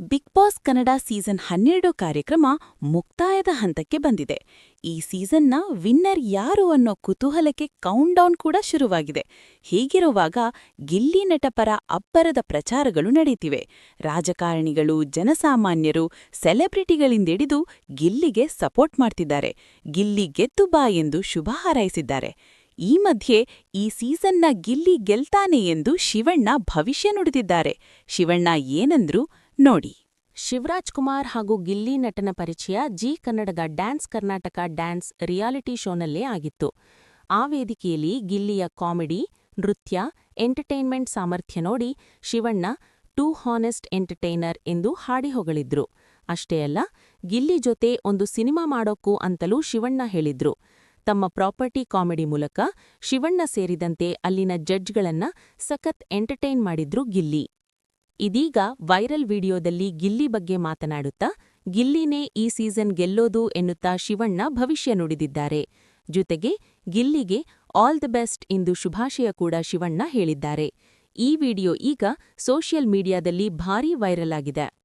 Big boss Kannada season ಹನ್ನೆರಡು ಕಾರ್ಯಕ್ರಮ ಮುಕ್ತಾಯದ ಹಂತಕ್ಕೆ ಬಂದಿದೆ. ಈ ಸೀಸನ್ನ ವಿನ್ನರ್ ಯಾರು ಅನ್ನೋ ಕುತೂಹಲಕ್ಕೆ ಕೌಂಟ್ಡೌನ್ ಕೂಡ ಶುರುವಾಗಿದೆ. ಹೀಗಿರುವಾಗ ಗಿಲ್ಲಿ ನಟಪರ ಅಬ್ಬರದ ಪ್ರಚಾರಗಳು ನಡೆಯುತ್ತಿವೆ ರಾಜಕಾರಣಿಗಳು, ಜನಸಾಮಾನ್ಯರು, ಸೆಲೆಬ್ರಿಟಿಗಳಿಂದಿಡಿದು ಗಿಲ್ಲಿಗೆ ಸಪೋರ್ಟ್ ಮಾಡ್ತಿದ್ದಾರೆ. ಗಿಲ್ಲಿ ಗೆದ್ದು ಬಾ ಎಂದು ಶುಭ ಹಾರೈಸಿದ್ದಾರೆ. ಈ ಮಧ್ಯೆ ಈ ಸೀಸನ್ನ ಗಿಲ್ಲಿ ಗೆಲ್ತಾನೆ ಎಂದು ಶಿವಣ್ಣ ಭವಿಷ್ಯ ನುಡಿದಿದ್ದಾರೆ. ಶಿವಣ್ಣ ಏನಂದ್ರು ನೋಡಿ. ಶಿವರಾಜ್ ಕುಮಾರ್ ಹಾಗೂ ಗಿಲ್ಲಿ ನಟನ ಪರಿಚಯ ಜಿ ಕನ್ನಡದ ಡ್ಯಾನ್ಸ್ ಕರ್ನಾಟಕ ಡ್ಯಾನ್ಸ್ ರಿಯಾಲಿಟಿ ಶೋನಲ್ಲೇ ಆಗಿತ್ತು. ಆ ವೇದಿಕೆಯಲ್ಲಿ ಗಿಲ್ಲಿಯ ಕಾಮಿಡಿ, ನೃತ್ಯ, ಎಂಟರ್ಟೈನ್ಮೆಂಟ್ ಸಾಮರ್ಥ್ಯ ನೋಡಿ ಶಿವಣ್ಣ ಟೂ ಹಾನೆಸ್ಟ್ ಎಂಟರ್ಟೈನರ್ ಎಂದು ಹಾಡಿ ಹೊಗಳಿದ್ರು. ಅಷ್ಟೇ ಅಲ್ಲ, ಗಿಲ್ಲಿ ಜೊತೆ ಒಂದು ಸಿನಿಮಾ ಮಾಡೋಕ್ಕೂ ಅಂತಲೂ ಶಿವಣ್ಣ ಹೇಳಿದ್ರು. ತಮ್ಮ ಪ್ರಾಪರ್ಟಿ ಕಾಮಿಡಿ ಮೂಲಕ ಶಿವಣ್ಣ ಸೇರಿದಂತೆ ಅಲ್ಲಿನ ಜಡ್ಜ್ಗಳನ್ನ ಸಖತ್ ಎಂಟರ್ಟೈನ್ ಮಾಡಿದ್ರು ಗಿಲ್ಲಿ. ಇದೀಗ ವೈರಲ್ ವಿಡಿಯೋದಲ್ಲಿ ಗಿಲ್ಲಿ ಬಗ್ಗೆ ಮಾತನಾಡುತ್ತಾ, ಗಿಲ್ಲಿನೇ ಈ ಸೀಸನ್ ಗೆಲ್ಲೋದು ಎನ್ನುತ್ತಾ ಶಿವಣ್ಣ ಭವಿಷ್ಯ ನುಡಿದಿದ್ದಾರೆ. ಜೊತೆಗೆ ಗಿಲ್ಲಿಗೆ ಆಲ್ ದ ಬೆಸ್ಟ್ ಎಂದು ಶುಭಾಶಯ ಕೂಡ ಶಿವಣ್ಣ ಹೇಳಿದ್ದಾರೆ. ಈ ವಿಡಿಯೋ ಈಗ ಸೋಷಿಯಲ್ ಮೀಡಿಯಾದಲ್ಲಿ ಭಾರೀ ವೈರಲ್ ಆಗಿದೆ.